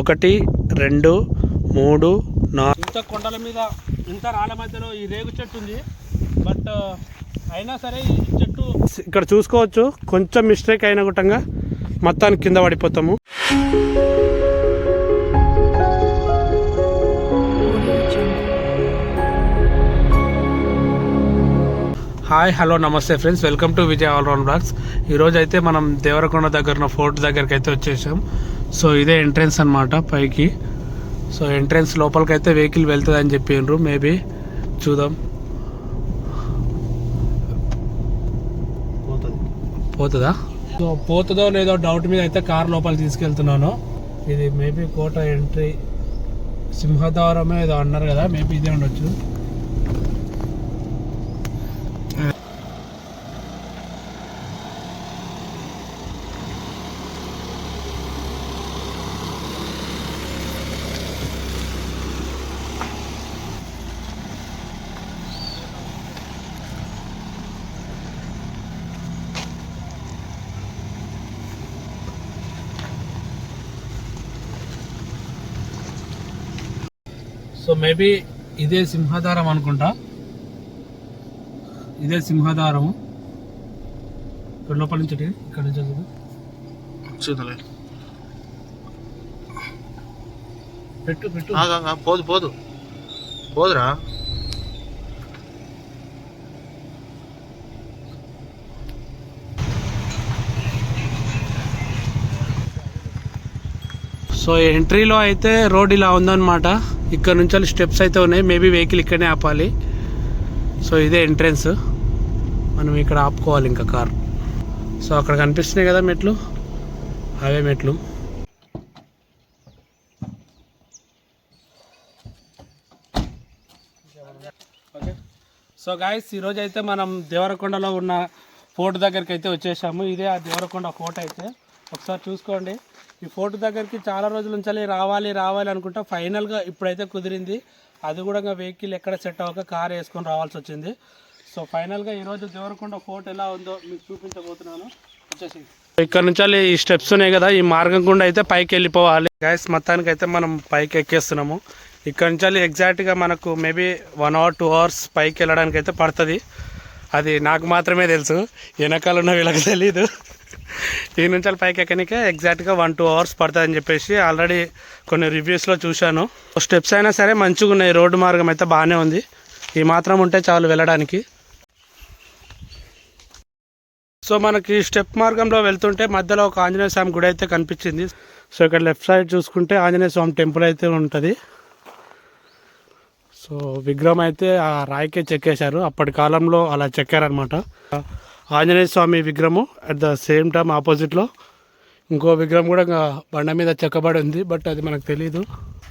ఒకటి రెండు మూడు నాలుగు ఇంత కొండల మీద ఇంత రాళ్ళ మధ్యలో ఈ రేగు చెట్టు ఉంది. బట్ అయినా సరే ఈ చెట్టు ఇక్కడ చూసుకోవచ్చు. కొంచెం మిస్టేక్ అయిన గుట్టంగా మొత్తానికి కింద పడిపోతాము. Hi hello namaste friends. Welcome to Vijay all round blogs. ఈరోజు అయితే మనం దేవరకొండ దగ్గర ఉన్న ఫోర్ట్ దగ్గరికి అయితే వచ్చేసాం. సో ఇదే ఎంట్రన్స్ అన్నమాట పైకి. సో ఎంట్రన్స్ లోపలికి అయితే వెహికల్ వెళ్తుంది అని చెప్పిండ్రు మేబీ చూద్దాం. పోతుందా. సో పోతుందో లేదో డౌట్ మీద అయితే కార్ లోపల తీసుకెళ్తున్నాను. ఇది మేబీ కోట ఎంట్రీ సింహద్వారమే ఏదో అన్నారు కదా మేబీ ఇదే ఉండొచ్చు. సో మేబీ ఇదే సింహద్వారం అనుకుంటా. ఇదే సింహద్వారము ఇక్కడ లోపల నుంచి ఇక్కడ నుంచి. చూడలే పెట్టు పెట్టు. పోదు పోదు. పోదురా. సో ఎంట్రీలో అయితే రోడ్ ఇలా ఉందన్నమాట. ఇక్కడ నుంచి స్టెప్స్ అయితే ఉన్నాయి. మేబీ వెహికల్ ఇక్కడనే ఆపాలి. సో ఇదే ఎంట్రెన్స్ మనం ఇక్కడ ఆపుకోవాలి ఇంకా కార్. సో అక్కడ కనిపిస్తున్నాయి కదా మెట్లు? అవే మెట్లు. సో గాయస్ ఈరోజు అయితే మనం దేవరకొండలో ఉన్న ఫోర్ట్ దగ్గరికి అయితే వచ్చేసాము. ఇదే ఆ దేవరకొండ ఫోర్ట్ అయితే. ఒకసారి చూసుకోండి. ఈ ఫోర్ట్ దగ్గరికి చాలా రోజుల నుంచి రావాలి రావాలి అనుకుంటా ఫైనల్గా ఇప్పుడైతే కుదిరింది. అది కూడా ఇంకా వెహికల్ ఎక్కడ సెట్ అవ్వక కార్ వేసుకొని రావాల్సి వచ్చింది. సో ఫైనల్గా ఈరోజు దేవరకొండ ఫోర్ట్ ఎలా ఉందో మీకు చూపించబోతున్నాను. వచ్చేసి ఇక్కడ నుంచి ఈ స్టెప్స్ ఉన్నాయి కదా ఈ మార్గం గుండా అయితే పైకి వెళ్ళిపోవాలి. గ్యాస్ మొత్తానికి అయితే మనం పైకి ఎక్కేస్తున్నాము. ఇక్కడ నుంచి ఎగ్జాక్ట్గా మనకు maybe one hour two hours పైకి వెళ్ళడానికి అయితే పడుతుంది. అది నాకు మాత్రమే తెలుసు. వెనకాల ఉన్న వీళ్ళకి తెలీదు. ఈ నుంచి పైకి ఎక్కనికే ఎగ్జాక్ట్గా వన్ టూ అవర్స్ పడుతుంది అని చెప్పేసి ఆల్రెడీ కొన్ని రివ్యూస్లో చూశాను. స్టెప్స్ అయినా సరే మంచిగా ఉన్నాయి. రోడ్డు మార్గం అయితే బాగానే ఉంది. ఈ మాత్రం ఉంటే చాలు వెళ్ళడానికి. సో మనకి స్టెప్ మార్గంలో వెళ్తుంటే మధ్యలో ఒక ఆంజనేయ స్వామి గుడి అయితే కనిపించింది. సో ఇక్కడ లెఫ్ట్ సైడ్ చూసుకుంటే ఆంజనేయ స్వామి టెంపుల్ అయితే ఉంటుంది. సో విగ్రహం అయితే ఆ రాయికే చెక్కేశారు. అప్పటి కాలంలో అలా చెక్కారనమాట ఆంజనేయ స్వామి విగ్రహము అట్ ద సేమ్ టైం ఆపోజిట్లో ఇంకో విగ్రహం కూడా ఇంకా బండ మీద చెక్కబడి ఉంది బట్ అది మనకు తెలియదు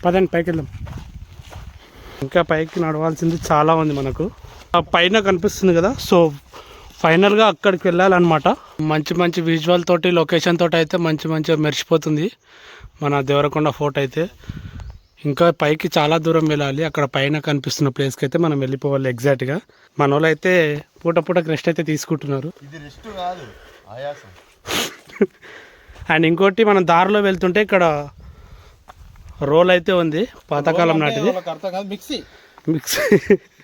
పదండి పైకి వెళ్దాం ఇంకా పైకి నడవాల్సింది చాలా ఉంది మనకు. ఆ పైన కనిపిస్తుంది కదా సో ఫైనల్గా అక్కడికి వెళ్ళాలన్నమాట. మంచి మంచి విజువల్ తోటి లొకేషన్ తోటి అయితే మంచి మంచిగా మెరిసిపోతుంది. మన దేవరకొండ ఫోర్ట్ అయితే. ఇంకా పైకి చాలా దూరం వెళ్ళాలి. అక్కడ పైన కనిపిస్తున్న ప్లేస్కి అయితే మనం వెళ్ళిపోవాలి ఎగ్జాక్ట్గా మన వాళ్ళు అయితే పూట పూటకి రెస్ట్ అయితే తీసుకుంటున్నారు. ఇది రెస్ట్ కాదు ఆయాసం. అండ్ ఇంకోటి మనం దారిలో వెళ్తుంటే ఇక్కడ రోల్ అయితే ఉంది. పాతకాలం నాటిది. అర్థం కాదు మిక్సీ. మిక్సీ.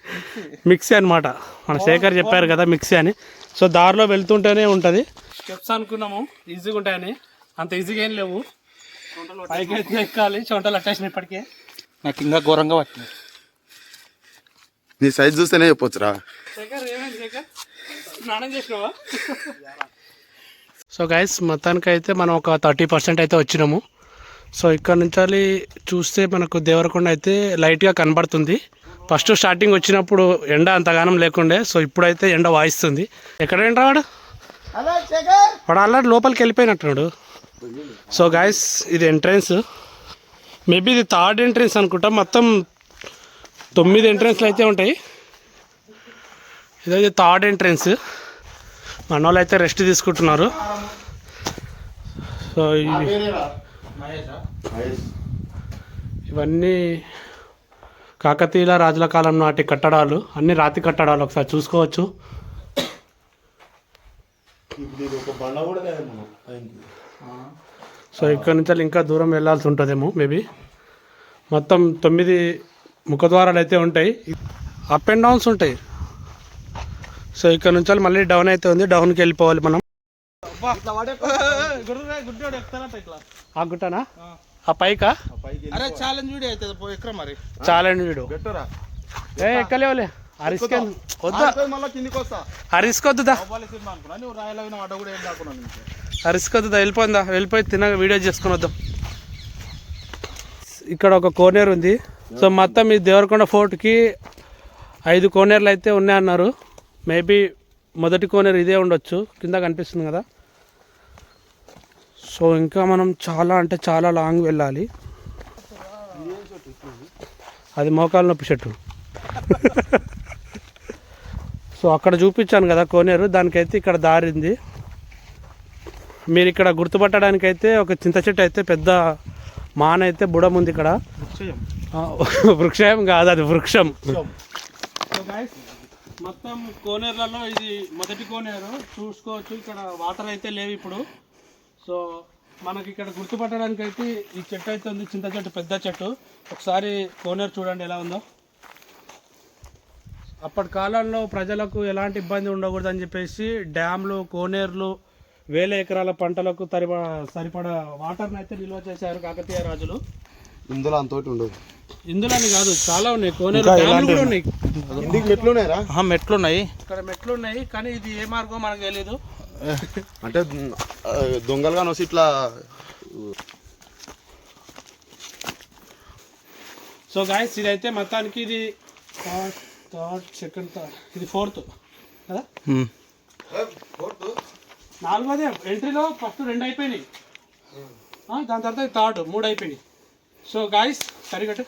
మిక్సీ అనమాట మన శేఖర్ చెప్పారు కదా మిక్సీ అని. సో దారిలో వెళ్తుంటేనే ఉంటుంది. స్టెప్స్ అనుకున్నాము. ఈజీగా ఉంటాయని. అంత ఈజీగా ఏం లేవు. పైకి అయితే ఎక్కాలి చోటలు అట్టేసిన ఇప్పటికే. నాకు ఇంకా ఘోరంగా పట్టింది నీ సైజ్ చూస్తేనే చెప్పొచ్చురా. సో గైస్ మొత్తానికి అయితే మనం ఒక థర్టీ పర్సెంట్ అయితే వచ్చినాము. సో ఇక్కడ నుంచి చూస్తే మనకు దేవరకొండ అయితే లైట్గా కనబడుతుంది. ఫస్ట్ స్టార్టింగ్ వచ్చినప్పుడు ఎండ అంతగానం లేకుండే సో ఇప్పుడైతే ఎండ వాయిస్తుంది. ఎక్కడ ఎండ వాడు? వాడు అల్లాడి లోపలికి వెళ్ళిపోయినట్టున్నాడు. సో గాయస్ ఇది ఎంట్రన్స్ మేబీ ఇది థర్డ్ ఎంట్రన్స్ అనుకుంటా. మొత్తం తొమ్మిది ఎంట్రన్స్లు అయితే ఉంటాయి. ఇదైతే థర్డ్ ఎంట్రన్స్ మన వాళ్ళు అయితే రెస్ట్ తీసుకుంటున్నారు సో ఇవి ఇవన్నీ కాకతీయుల రాజుల కాలం నాటి కట్టడాలు. అన్ని రాతి కట్టడాలు ఒకసారి చూసుకోవచ్చు. సో ఇక్కడ నుంచి ఇంకా దూరం వెళ్ళాల్సి ఉంటుందేమో మేబీ. మొత్తం తొమ్మిది ముఖద్వారాలు అయితే ఉంటాయి. అప్ అండ్ డౌన్స్ ఉంటాయి. సో ఇక్కడ నుంచి మళ్ళీ డౌన్ అయితే ఉంది. డౌన్కి వెళ్ళిపోవాలి మనం. ఆ గుట్టనా? ఆ పైకా? ఛాలెంజ్ వీడియో అవుతుంది ఎక్కడ మరి? ఏ ఎక్కలేవులే. ఆ రిస్క్ రిస్క్ వద్దుదా? ఆ రిస్క్ వెళ్ళిపోయిందా? వెళ్ళిపోయి తినగా వీడియో చేసుకుని వద్దాం. ఇక్కడ ఒక కోనేరు ఉంది. సో మొత్తం ఈ దేవరకొండ ఫోర్ట్కి ఐదు కోనేరులు అయితే ఉన్నాయన్నారు. మేబీ మొదటి కోనేరు ఇదే ఉండొచ్చు. కింద కనిపిస్తుంది కదా. సో ఇంకా మనం చాలా అంటే చాలా లాంగ్ వెళ్ళాలి. అది మోకాలు నొప్పి చెట్టు సో అక్కడ చూపించాను కదా కోనేరు దానికైతే ఇక్కడ దారింది మీరు ఇక్కడ గుర్తుపట్టడానికి అయితే ఒక చింత చెట్టు అయితే పెద్ద మాన అయితే బుడం ఉంది ఇక్కడ ఆ, వృక్షం కాదు అది వృక్షం. మొత్తం కోనేరులలో ఇది మొదటి కోనేరు. చూసుకోవచ్చు ఇక్కడ వాటర్ అయితే లేవు ఇప్పుడు. సో మనకి ఇక్కడ గుర్తుపట్టడానికి అయితే ఈ చెట్టు అయితే ఉంది చింత చెట్టు పెద్ద చెట్టు. ఒకసారి కోనేరు చూడండి ఎలా ఉందో. అప్పటి కాలంలో ప్రజలకు ఎలాంటి ఇబ్బంది ఉండకూడదని చెప్పేసి డ్యామ్లు కోనేరులు వేల ఎకరాల పంటలకు తరిప సరిపడా వాటర్ని అయితే నిల్వ చేశారు కాకతీయ రాజులు. ఇందులో అంతోటి ఉండదు. ఇందులోని కాదు చాలా ఉన్నాయి. కోనేరు డ్యామ్లు కూడా ఉన్నాయి. మెట్లు ఉన్నాయరా మెట్లు ఉన్నాయి ఇక్కడ మెట్లు ఉన్నాయి కానీ ఇది ఏ మార్గం మనకు తెలియదు అంటే దొంగలుగా నొసి ఇట్లా సో గాయస్ ఇదైతే మొత్తానికి ఇది థర్డ్ సెకండ్ థర్డ్. ఇది ఫోర్త్. కదా? నాలుగోదే ఎంట్రీలో ఫస్ట్ రెండు అయిపోయినాయి. దాని తర్వాత ఇది థర్డ్ మూడు అయిపోయినాయి. సో గాయస్ సరిగట్టు.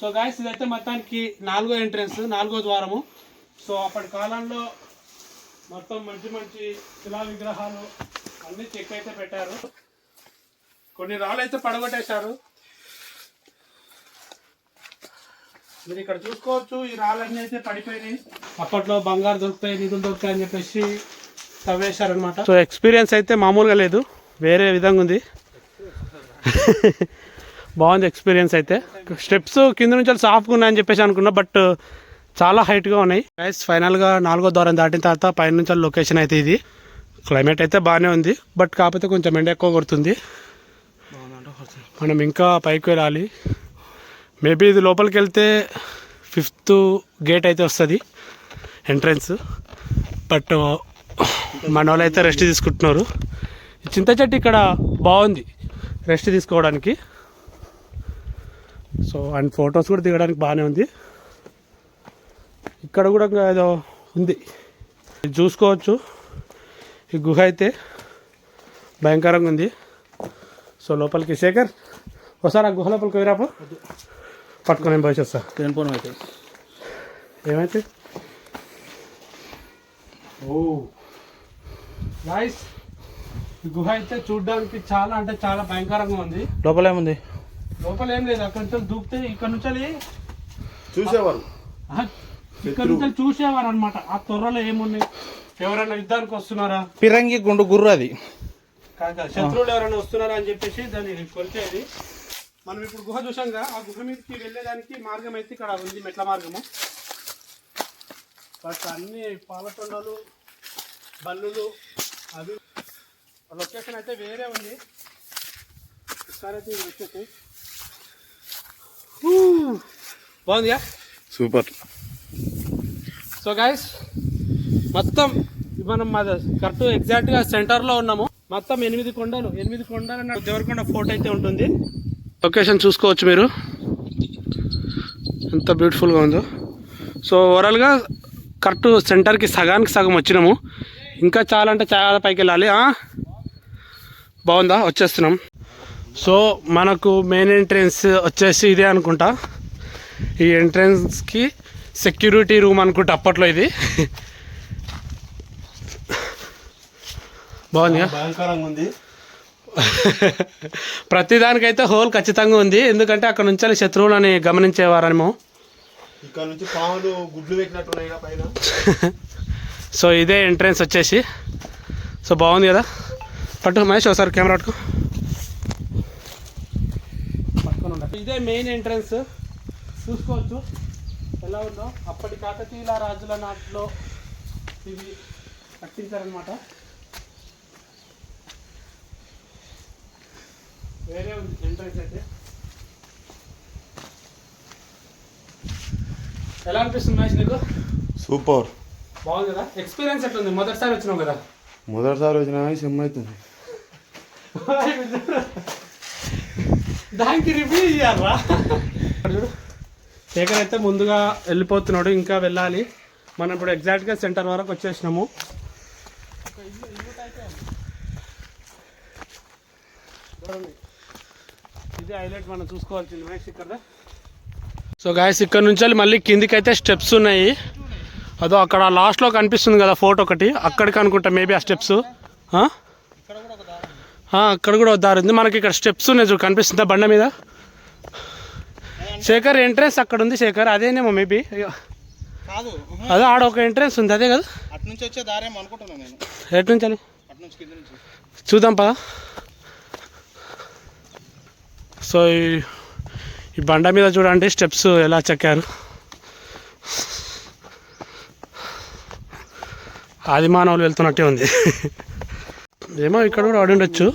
సో గాయస్ ఇదైతే మొత్తానికి నాలుగో ఎంట్రన్స్ నాలుగో ద్వారము. సో అప్పటి కాలంలో మొత్తం మంచి మంచి శిలా విగ్రహాలు అన్ని చెక్ అయితే పెట్టారు. కొన్ని రాళ్ళు అయితే పడగొట్టేశారు. మీరు ఇక్కడ చూసుకోవచ్చు ఈ రాళ్ళన్నీ అయితే పడిపోయినాయి. అప్పట్లో బంగారు దొరుకుతాయి నిధులు దొరుకుతాయి అని చెప్పేసి తవ్వేశారనమాట సో ఎక్స్పీరియన్స్ అయితే మామూలుగా లేదు. వేరే విధంగా ఉంది. బాగుంది ఎక్స్పీరియన్స్ అయితే. స్టెప్స్ కింద నుంచి సాఫ్ట్గా ఉన్నాయని చెప్పేసి అనుకున్నా బట్ చాలా హైట్గా ఉన్నాయి. గైస్ ఫైనల్గా నాలుగో ద్వారం దాటిన తర్వాత పైన నుంచి లొకేషన్ అయితే ఇది. క్లైమేట్ అయితే బాగానే ఉంది బట్ కాకపోతే కొంచెం ఎండ ఎక్కువ కొడుతుంది. మనం ఇంకా పైకి వెళ్ళాలి. మేబీ ఇది లోపలికి వెళ్తే ఫిఫ్త్ గేట్ అయితే వస్తుంది ఎంట్రన్స్ బట్ మన వాళ్ళు అయితే రెస్ట్ తీసుకుంటున్నారు చింత చెట్టు ఇక్కడ బాగుంది రెస్ట్ తీసుకోవడానికి. సో అండ్ ఫొటోస్ కూడా దిగడానికి బాగానే ఉంది. ఇక్కడ కూడా ఏదో ఉంది. ఇది చూసుకోవచ్చు. ఈ గుహ అయితే భయంకరంగా ఉంది. సో లోపలికి శేఖర్ ఒకసారి ఆ గుహ లోపలికి పోయిరాపు పట్టుకొని వస్తా పోను అయితే ఏమైతే ఓ నైస్ ఈ గుహ అయితే చూడడానికి చాలా అంటే చాలా భయంకరంగా ఉంది. లోపల ఏముంది? లోపల ఏం లేదు అక్కడ నుంచి దూకితే ఇక్కడ నుంచి చూసేవారు. ఆహా, ఇక్కడ నుంచి చూసేవారు అనమాట ఆ త్వరలో ఏమున్నాయి ఎవరైనా యుద్ధానికి వస్తున్నారా? పిరంగి గుండు గుర్రు అది. శత్రువులు ఎవరైనా వస్తున్నారా అని చెప్పేసి దాన్ని కొలిచేది. మనం ఇప్పుడు గుహ చూసాంగా ఆ గుహ మీదకి వెళ్ళేదానికి మార్గం అయితే ఇక్కడ ఉంది మెట్ల మార్గము. బట్ అన్ని పాలకొండలు బల్లులు అవి లొకేషన్ అయితే వేరే ఉంది. ఒకసారి అయితే వచ్చేసి. బాగుందిగా? సూపర్. సో గాయస్ మొత్తం మనం మా కరెక్ట్ ఎగ్జాక్ట్గా సెంటర్లో ఉన్నాము. మొత్తం ఎనిమిది కొండలు ఎనిమిది కొండలు అన్న దేవరకొండ ఫోర్ట్ అయితే ఉంటుంది. లొకేషన్ చూసుకోవచ్చు మీరు. ఎంత బ్యూటిఫుల్గా ఉందో. సో ఓవరాల్గా కరెక్ట్ సెంటర్కి సగానికి సగం వచ్చినాము. ఇంకా చాలా అంటే చాలా పైకి వెళ్ళాలి. బాగుందా? వచ్చేస్తున్నాం. సో మనకు మెయిన్ ఎంట్రెన్స్ వచ్చేసి ఇదే అనుకుంటా. ఈ ఎంట్రెన్స్కి సెక్యూరిటీ రూమ్ అనుకుంటా అప్పట్లో ఇది. బాగుంది భయంకరంగా ఉంది. ప్రతిదానికైతే హోల్ ఖచ్చితంగా ఉంది. ఎందుకంటే అక్కడ నుంచి శత్రువులని గమనించేవారేమో. ఇక్కడ నుంచి పాములు గుడ్లు పైన. సో ఇదే ఎంట్రన్స్ వచ్చేసి. సో బాగుంది కదా? పట్టు మహేష్ ఒకసారి కెమెరా పట్టుకో. ఇదే మెయిన్ ఎంట్రన్స్. చూసుకోవచ్చు. ఎలా ఉందో. అప్పటి కాకతీయుల రాజుల నాటిలో ఇవి కట్టించారనమాట వేరే ఉంది ఎంట్రన్స్ అయితే. ఎలా అనిపిస్తుంది మ్యాచ్ నీకు? సూపర్. బాగుంది? కదా ఎక్స్పీరియన్స్ ఎట్లుంది? మొదటిసారి వచ్చినావు కదా? మొదటిసారి వచ్చిన సిమ్ అవుతుంది. దానికి రివ్యూ ఇయ్యారా చూడు. శేఖర్ అయితే ముందుగా వెళ్ళిపోతున్నాడు ఇంకా వెళ్ళాలి. మనం ఇప్పుడు ఎగ్జాక్ట్గా సెంటర్ వరకు వచ్చేసినాము. ఇది హైలైట్ మనం చూసుకోవాల్సింది మ్యాక్స్ ఇక్కడ. సో గాయస్ ఇక్కడ నుంచి వెళ్ళి మళ్ళీ కిందికి అయితే స్టెప్స్ ఉన్నాయి. అదో అక్కడ లాస్ట్లో కనిపిస్తుంది కదా ఫోటో ఒకటి. అక్కడికి అనుకుంటా మేబీ ఆ స్టెప్స్ అక్కడ కూడా ఒక దారి ఉంది. మనకి ఇక్కడ స్టెప్స్ ఉన్నాయి చూడు కనిపిస్తుందా బండ మీద? శేఖర్ ఎంట్రెన్స్ అక్కడ ఉంది శేఖర్ అదేనేమో మేబీ కాదు. అదే ఆడ ఒక ఎంట్రెన్స్ ఉంది అదే కదా? అటు నుంచి వచ్చే దారేమో అనుకుంటున్నాను నేను. ఎటు నుంచి అని? అటు నుంచి కింద నుంచి. చూద్దాం పదా. సో ఈ- ఈ బండ మీద చూడండి స్టెప్స్ ఎలా చెక్కారు. ఆది మానవులు వెళ్తున్నట్టే ఉంది. ఏమో ఇక్కడ కూడా ఆడి ఉండొచ్చు.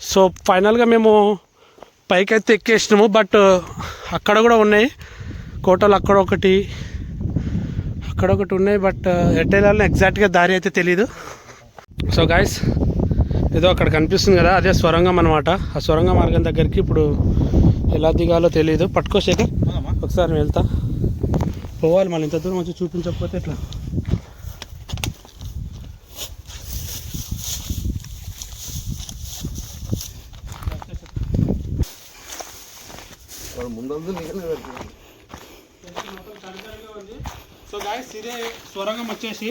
సో ఫైనల్గా మేము పైకి అయితే ఎక్కేసినాము బట్ అక్కడ కూడా ఉన్నాయి. కోటలు అక్కడ ఒకటి అక్కడ ఒకటి ఉన్నాయి బట్ ఎట్ ఎగ్జాక్ట్గా దారి అయితే తెలీదు. సో గాయస్ ఏదో అక్కడ కనిపిస్తుంది కదా అదే స్వరంగం అనమాట ఆ స్వరంగ మార్గం దగ్గరికి ఇప్పుడు ఎలా దిగాలో తెలియదు పట్టుకో శేఖర్? ఒకసారి వెళ్తా. పోవాలి మళ్ళీ. ఇంత దూరం వచ్చి చూపించకపోతే ఎట్లా? సో గాయస్ ఇదే స్వరంగం వచ్చేసి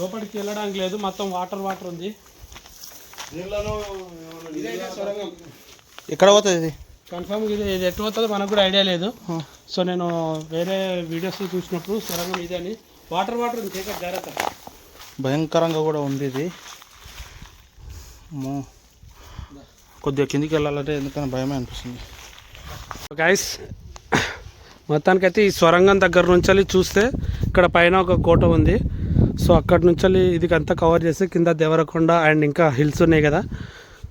లోపలికి వెళ్ళడానికి లేదు. మొత్తం వాటర్ వాటర్ ఉంది. ఎక్కడ పోతుంది ఇది? కన్ఫర్మ్ ఇది ఇది ఎటు పోతుందో మనకు కూడా ఐడియా లేదు. సో నేను వేరే వీడియోస్ చూసినప్పుడు సొరంగం ఇదే అని. వాటర్ వాటర్ ఉంది. జాగ్రత్త. భయంకరంగా కూడా ఉంది ఇది. అమ్మో. కొద్దిగా కిందికి వెళ్ళాలంటే ఎందుకని భయమే అనిపిస్తుంది. గైస్ మొత్తానికైతే ఈ స్వరంగం దగ్గర నుంచి చూస్తే ఇక్కడ పైన ఒక కోట ఉంది. సో అక్కడి నుంచి ఇది అంతా కవర్ చేసి కింద దేవరకొండ అండ్ ఇంకా హిల్స్ ఉన్నాయి కదా.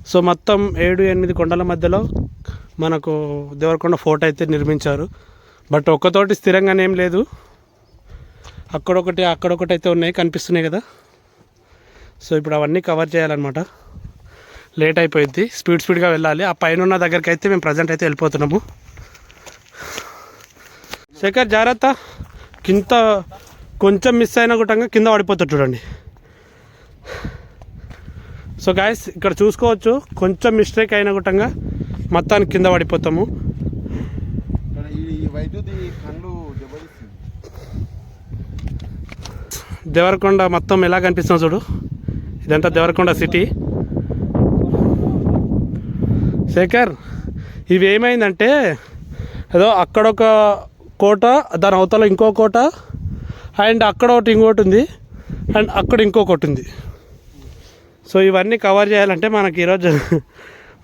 సో మొత్తం ఏడు ఎనిమిది కొండల మధ్యలో మనకు దేవరకొండ ఫోర్ట్ అయితే నిర్మించారు. బట్ ఒక్కతోటి స్థిరంగానే ఏం లేదు. అక్కడొకటి అక్కడొకటి అయితే ఉన్నాయి కనిపిస్తున్నాయి కదా. సో ఇప్పుడు అవన్నీ కవర్ చేయాలన్నమాట. లేట్ అయిపోయింది. స్పీడ్ స్పీడ్గా వెళ్ళాలి. ఆ పైన ఉన్న దగ్గరికి అయితే మేము ప్రజెంట్ అయితే వెళ్ళిపోతున్నాము. శేఖర్ జాగ్రత్త. కింద కొంచెం మిస్ అయినా కూడా కింద పడిపోతాడు చూడండి. సో గాయస్ ఇక్కడ చూసుకోవచ్చు. కొంచెం మిస్టేక్ అయినా కూడా మొత్తానికి కింద పడిపోతాము. దేవరకొండ మొత్తం ఎలా కనిపిస్తుంది చూడు. ఇదంతా దేవరకొండ సిటీ శేఖర్ ఇవి ఏమైందంటే ఏదో అక్కడ ఒక కోట దాని అవతల ఇంకో కోట అండ్ అక్కడ ఒకటి ఇంకోటి ఉంది. అండ్ అక్కడ ఇంకొకటి ఉంది. సో ఇవన్నీ కవర్ చేయాలంటే మనకి ఈరోజు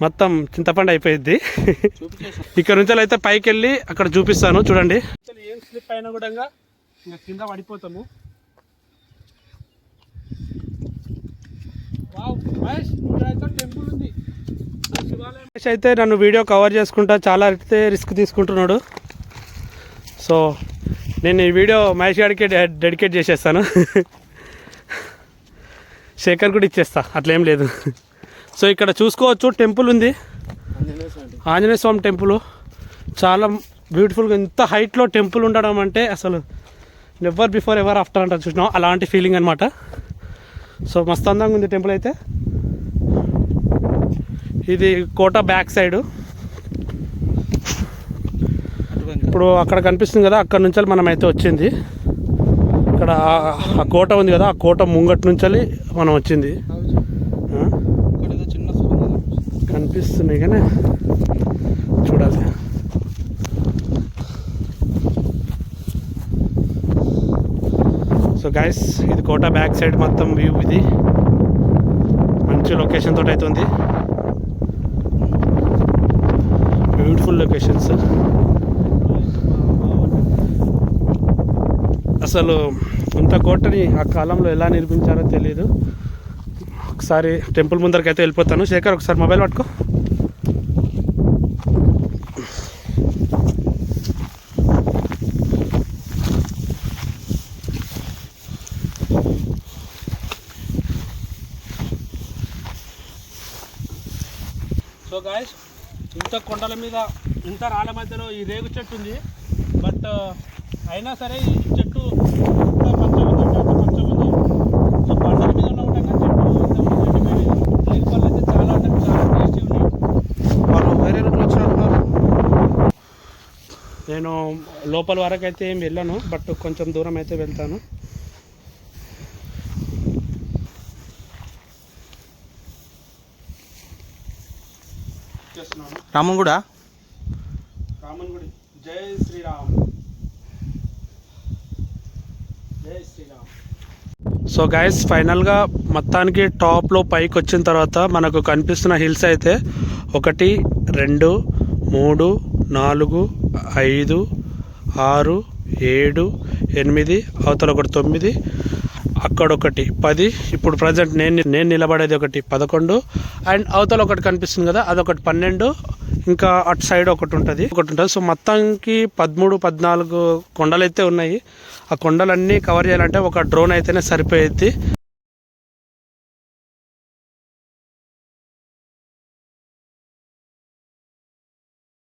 మొత్తం చింతపండు అయిపోయింది ఇక్కడ నుంచి అయితే పైకి వెళ్ళి అక్కడ చూపిస్తాను. చూడండి. ఏం స్లిప్ అయినా కూడా ఇంకా కింద పడిపోతాము. టెంపుల్ ఉంది. మహేష్ అయితే నన్ను వీడియో కవర్ చేసుకుంటా చాలా అయితే రిస్క్ తీసుకుంటున్నాడు. సో నేను ఈ వీడియో మహేష్ గారికి డెడికేట్ చేసేస్తాను. శేఖర్ కూడా ఇచ్చేస్తా అట్లేం లేదు. సో ఇక్కడ చూసుకోవచ్చు టెంపుల్ ఉంది. ఆంజనేయ స్వామి టెంపుల్. చాలా బ్యూటిఫుల్గా ఎంత హైట్లో టెంపుల్ ఉండడం అంటే అసలు ఎవర్ బిఫోర్ ఎవర్ ఆఫ్టర్ అంటారు చూసినాం? అలాంటి ఫీలింగ్ అనమాట సో మస్తు అందంగా ఉంది టెంపుల్ అయితే. ఇది కోట బ్యాక్ సైడు. ఇప్పుడు అక్కడ కనిపిస్తుంది కదా అక్కడ నుంచి మనం అయితే వచ్చింది. ఇక్కడ ఆ- కోట ఉంది కదా ఆ కోట ముంగట్ నుంచి మనం వచ్చింది. ఇక్కడ చిన్న కనిపిస్తుంది. కనిపిస్తున్నాయి కానీ చూడాలి. సో గైస్ ఇది కోట బ్యాక్ సైడ్ మొత్తం వ్యూ ఇది. మంచి లొకేషన్ తోటి అయితే ఉంది బ్యూటిఫుల్ లొకేషన్స్ అసలు ఇంత కోటని ఆ కాలంలో ఎలా నిర్మించారో తెలియదు ఒకసారి టెంపుల్ ముందరికి అయితే వెళ్ళిపోతాను. శేఖర్ ఒకసారి మొబైల్ పట్టుకో. సో గాయస్ ఇంత కొండల మీద ఇంత రాళ్ళ మధ్యలో ఈ రేగు చెట్టు ఉంది. బట్ అయినా సరే ఈ చెట్టు నేను లోపల వరకు అయితే ఏం వెళ్ళాను బట్ కొంచెం దూరం అయితే వెళ్తాను. చేస్తున్నాను రామన్ కూడా? సో గైస్ ఫైనల్గా మొత్తానికి టాప్లో పైకి వచ్చిన తర్వాత మనకు కనిపిస్తున్న హిల్స్ అయితే ఒకటి రెండు మూడు నాలుగు ఐదు ఆరు ఏడు ఎనిమిది అవతల ఒకటి తొమ్మిది అక్కడ ఒకటి పది ఇప్పుడు ప్రజెంట్ నేను నేను నిలబడేది ఒకటి పదకొండు అండ్ అవతల ఒకటి కనిపిస్తుంది కదా అదొకటి పన్నెండు ఇంకా అటు సైడ్ ఒకటి ఉంటుంది. ఒకటి ఉంటుంది. సో మొత్తానికి పదమూడు పద్నాలుగు కొండలు అయితే ఉన్నాయి. ఆ కొండలన్నీ కవర్ చేయాలంటే ఒక డ్రోన్ అయితేనే సరిపోయేది.